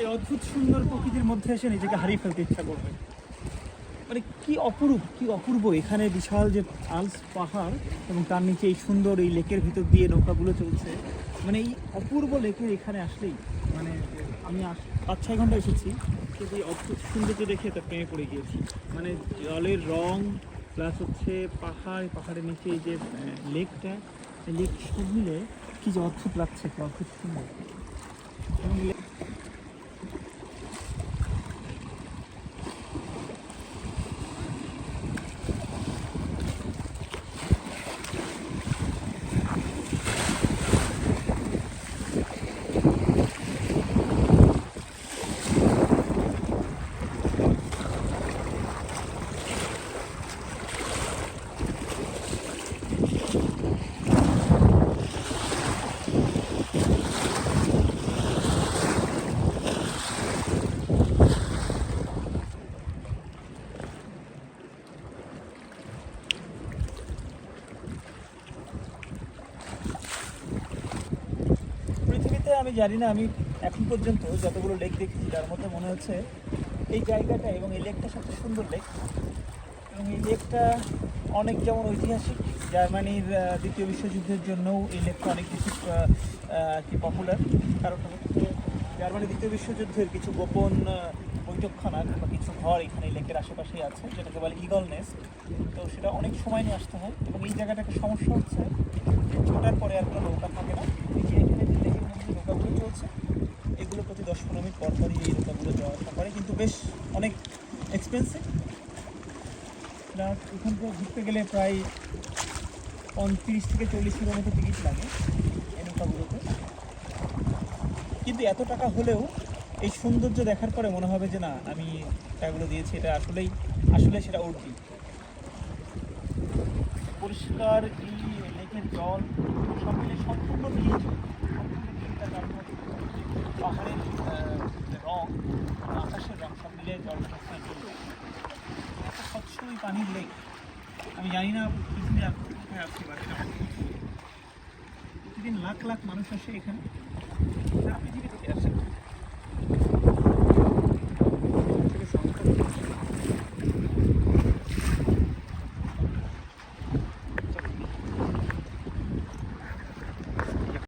এই অদ্ভুত সুন্দর প্রকৃতির মধ্যে এসে নিজেকে হারিয়ে ফেলতে ইচ্ছা করবে। মানে কি অপরূপ, কি অপূর্ব এখানে বিশাল যে আলস পাহাড় এবং তার নিচে এই সুন্দর এই লেকের ভিতর দিয়ে নৌকাগুলো চলছে। মানে এই অপূর্ব লেকের এখানে আসলেই মানে আমি পাঁচ, ছয় ঘণ্টা এসেছি, কিন্তু এই অদ্ভুত সৌন্দর্য দেখে তো প্রেমে পড়ে গিয়েছি। মানে জলের রং প্লাস হচ্ছে পাহাড়, পাহাড়ের নিচে এই যে লেকটা লেক সব মিলে কি যে অদ্ভুত লাগছে, কি অদ্ভুত সুন্দর। এবং আমি জানি না আমি এখন পর্যন্ত যতগুলো লেক দেখেছি তার মধ্যে মনে হচ্ছে এই জায়গাটা এবং এই লেকটা সবচেয়ে সুন্দর লেক এবং এই লেকটা অনেক যেমন ঐতিহাসিক জার্মানির দ্বিতীয় বিশ্বযুদ্ধের জন্যও এই লেকটা অনেক আহ, কি পপুলার কারণ হচ্ছে জার্মানি দ্বিতীয় বিশ্বযুদ্ধের কিছু গোপন বৈঠকখানা কিংবা কিছু ঘর এখানে লেকের আশেপাশেই আছে যেটাকে বলে ইগল নেস্ট তো সেটা অনেক সময় নিয়ে আসতে হয় এবং এই জায়গাটাকে সমস্যা হচ্ছে ছোটার পরে আর কোনো নৌকা থাকে না এই যে এখানে যে লেকের মধ্যে যে নৌকাগুলো চলছে এগুলো প্রতি দশ পনেরো মিনিট পর পরই এই নৌকাগুলো যাওয়া আসা করে, কিন্তু বেশ অনেক এক্সপেন্সিভ এখান থেকে ঘুরতে গেলে প্রায় পঁয়ত্রিশ থেকে চল্লিশ কিলোর মতো টিকিট লাগে এই নৌকাগুলোতে কিন্তু এত টাকা হলেও এই সৌন্দর্য দেখার পরে মনে হবে যে, না, আমি টাকাগুলো দিয়েছি, এটা আসলেই, আসলে সেটা উঠবি পরিষ্কার এই লেকের জল সব মিলে সম্পূর্ণ নীল পাহাড়ের আহ, যে রং আকাশের রং সব মিলে জল সবসময় স্বচ্ছ পানির লেক আমি জানি না পৃথিবী কোথায় আসতে পারে প্রতিদিন লাখ লাখ মানুষ আসে এখানে। সারা পৃথিবী